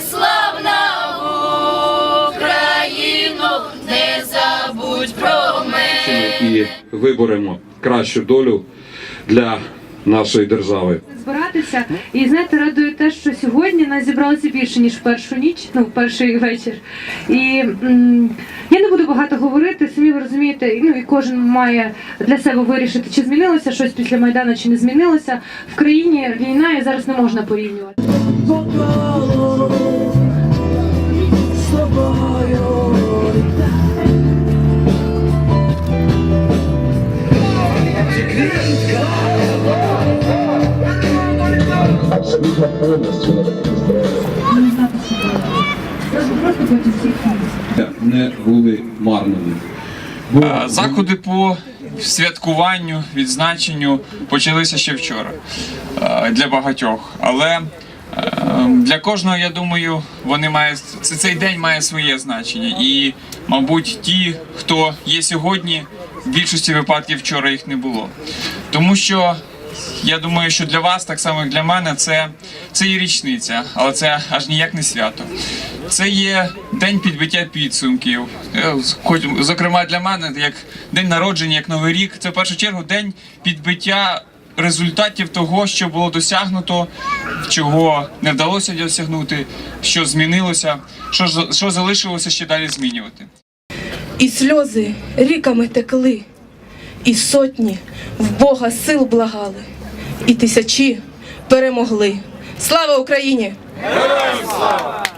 славна Україну, не забудь про мене. і виборемо кращу долю для нашої держави. збиратися. І знаєте, радує те, що сьогодні нас зібралося більше ніж в першу ніч, ну в перший вечір. І м, я не буду багато говорити. Самі ви розумієте, ну і кожен має для себе вирішити, чи змінилося щось після майдану, чи не змінилося. В країні війна і зараз не можна порівнювати. Абсолютно повністю на. Не були марними. Е, Заходи по святкуванню, відзначенню почалися ще вчора е, для багатьох. Але е, для кожного, я думаю, вони мають цей день має своє значення. І, мабуть, ті, хто є сьогодні, в більшості випадків вчора їх не було. Тому що я думаю, що для вас, так само як для мене, це, це є річниця, але це аж ніяк не свято. Це є день підбиття підсумків. Е, Хоч, зокрема, для мене, як день народження, як Новий рік, це в першу чергу день підбиття результатів того, що було досягнуто, чого не вдалося досягнути, що змінилося, що, що залишилося ще далі змінювати. І сльози ріками текли, і сотні в Бога сил благали, і тисячі перемогли. Слава Україні! Героям слава!